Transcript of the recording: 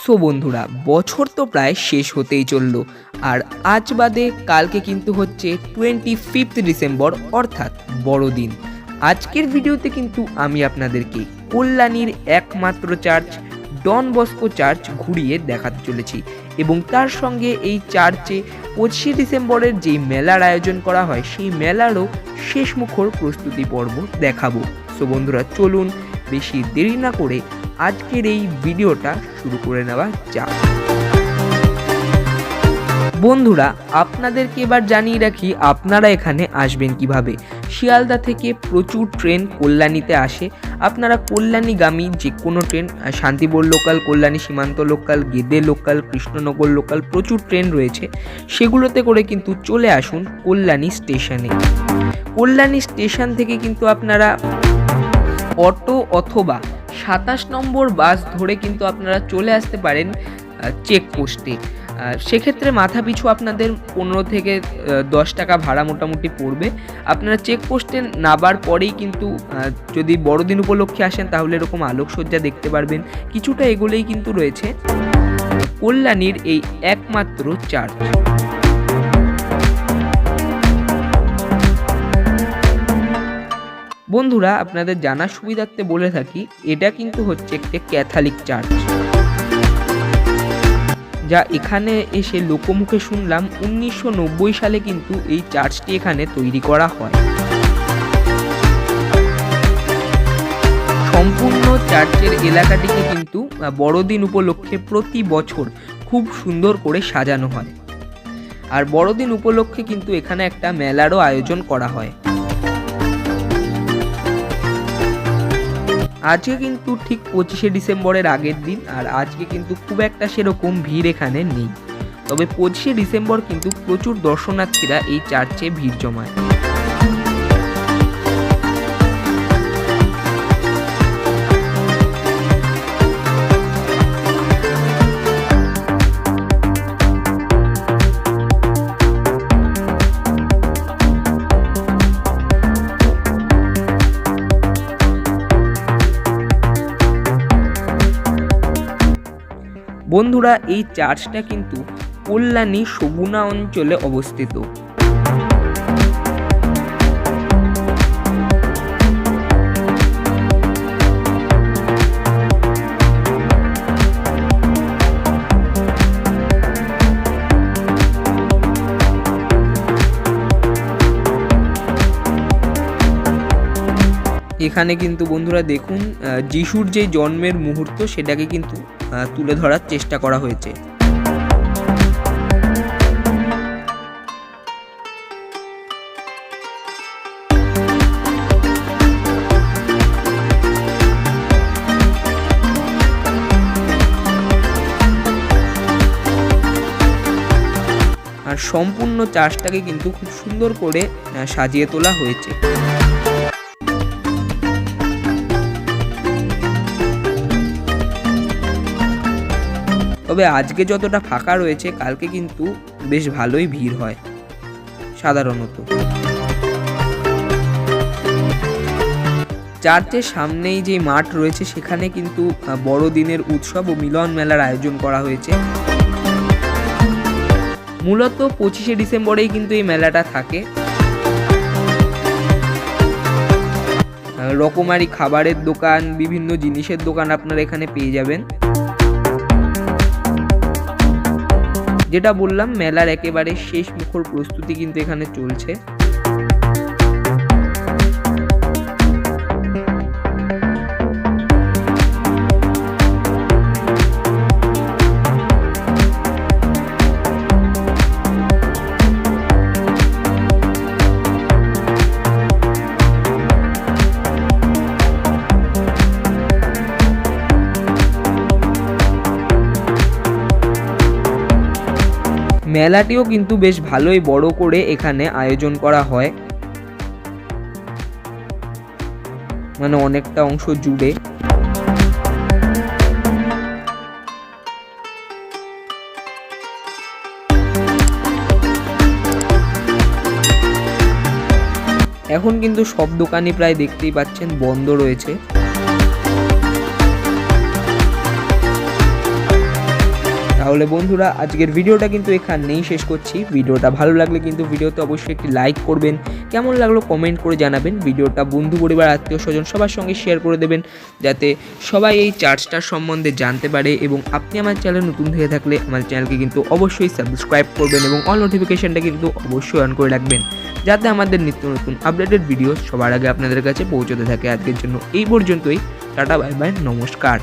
So বন্ধুরা, বছর তো প্রায় শেষ হতেই চলল। আর আজ বাদে কালকে কিন্তু হচ্ছে টোয়েন্টি ফিফথ ডিসেম্বর অর্থাৎ বড়দিন। আজকের ভিডিওতে কিন্তু আমি আপনাদেরকে কল্যাণীর একমাত্র চার্চ, ডন বস্কো চার্চ ঘুরিয়ে দেখাতে চলেছি। এবং তার সঙ্গে এই চার্চে পঁচিশে ডিসেম্বরের যেই মেলার আয়োজন করা হয়, সেই মেলারও শেষ মুখর প্রস্তুতি পর্ব দেখাবো। সো বন্ধুরা, চলুন বেশি দেরি না করে আজকের এই ভিডিওটা শুরু করে নেওয়া যাক। বন্ধুরা, আপনাদেরকে এবার জানিয়ে রাখি, আপনারা এখানে আসবেন কীভাবে? শিয়ালদা থেকে প্রচুর ট্রেন কল্যাণীতে আসে। আপনারা কল্যাণীগামী যে কোনো train Shantipur local, Kalyani Simanta local, Gede local, Krishnanagar local প্রচুর ট্রেন রয়েছে। সেগুলোতে করে কিন্তু চলে আসুন কল্যাণী স্টেশনে। কল্যাণী স্টেশন থেকে কিন্তু আপনারা অটো অথবা সাতাশ নম্বর বাস ধরে কিন্তু আপনারা চলে আসতে পারেন চেকপোস্টে। সেক্ষেত্রে মাথা পিছু আপনাদের পনেরো থেকে দশ টাকা ভাড়া মোটামুটি পড়বে। আপনারা চেকপোস্টে নাবার পরেই কিন্তু যদি বড়দিন উপলক্ষে আসেন তাহলে এরকম আলোকসজ্জা দেখতে পারবেন। কিছুটা এগুলোই কিন্তু রয়েছে। কল্যাণীর এই একমাত্র চার্চ। বন্ধুরা, আপনাদের জানার সুবিধার্থে বলে থাকি, এটা কিন্তু হচ্ছে একটি ক্যাথলিক চার্চ যা এখানে এসে লোকমুখে শুনলাম, উনিশশো নব্বই সালে কিন্তু এই চার্চটি এখানে তৈরি করা হয়। সম্পূর্ণ চার্চের এলাকাটিকে কিন্তু বড়দিন উপলক্ষে প্রতি বছর খুব সুন্দর করে সাজানো হয়। আর বড়দিন উপলক্ষে কিন্তু এখানে একটা মেলারও আয়োজন করা হয়। আজকে কিন্তু ঠিক পঁচিশে ডিসেম্বরের আগের দিন, আর আজকে কিন্তু খুব একটা সেরকম ভিড় এখানে নেই। তবে পঁচিশে ডিসেম্বর কিন্তু প্রচুর দর্শনার্থীরা এই চার্চে ভিড় জমায়। বন্ধুরা, এই চার্চটা কিন্তু কল্যাণী সগুনা অঞ্চলে অবস্থিত। এখানে কিন্তু বন্ধুরা দেখুন যিশুর যে জন্মের মুহূর্ত, সেটাকে কিন্তু তুলে ধরার চেষ্টা করা হয়েছে। আর সম্পূর্ণ চার্চটাকে কিন্তু খুব সুন্দর করে সাজিয়ে তোলা হয়েছে। তবে আজকে যতটা ফাঁকা রয়েছে, কালকে কিন্তু বেশ ভালোই ভিড় হয়, সাধারণত। চার্চের সামনেই যে মাঠ রয়েছে, সেখানে কিন্তু বড়দিনের উৎসব ও মিলন মেলার আয়োজন করা হয়েছে। মূলত পঁচিশে ডিসেম্বরেই কিন্তু এই মেলাটা থাকে। রকমারি খাবারের দোকান, বিভিন্ন জিনিসের দোকান আপনারা এখানে পেয়ে যাবেন। যেটা বললাম মেলার একেবারে শেষ মুখর প্রস্তুতি কিন্তু এখানে চলছে। মেলাটিও কিন্তু বেশ ভালোই বড় করে এখানে আয়োজন করা হয়। মানে অনেকটা অংশ জুড়ে। এখন কিন্তু সব দোকানই প্রায় দেখতেই পাচ্ছেন বন্ধ রয়েছে। তাহলে বন্ধুরা, আজকের ভিডিওটা কিন্তু এখানেই শেষ করছি। ভিডিওটা ভালো লাগলে কিন্তু ভিডিওতে অবশ্যই একটি লাইক করবেন, কেমন লাগল কমেন্ট করে জানাবেন। ভিডিওটা বন্ধু পরিবার, আত্মীয় স্বজন সবার সঙ্গে শেয়ার করে দেবেন, যাতে সবাই এই চার্জটার সম্বন্ধে জানতে পারে এবং আপনি আমার চ্যানেল নতুন হয়ে থাকলে আমার চ্যানেলকে কিন্তু অবশ্যই সাবস্ক্রাইব করবেন এবং অল নোটিফিকেশনটা কিন্তু অবশ্যই অন করে রাখবেন, যাতে আমাদের নিত্য নতুন আপডেটেড ভিডিও সবার আগে আপনাদের কাছে পৌঁছতে থাকে। আজকের জন্য এই পর্যন্তই, টাটা বাই বাই নমস্কার।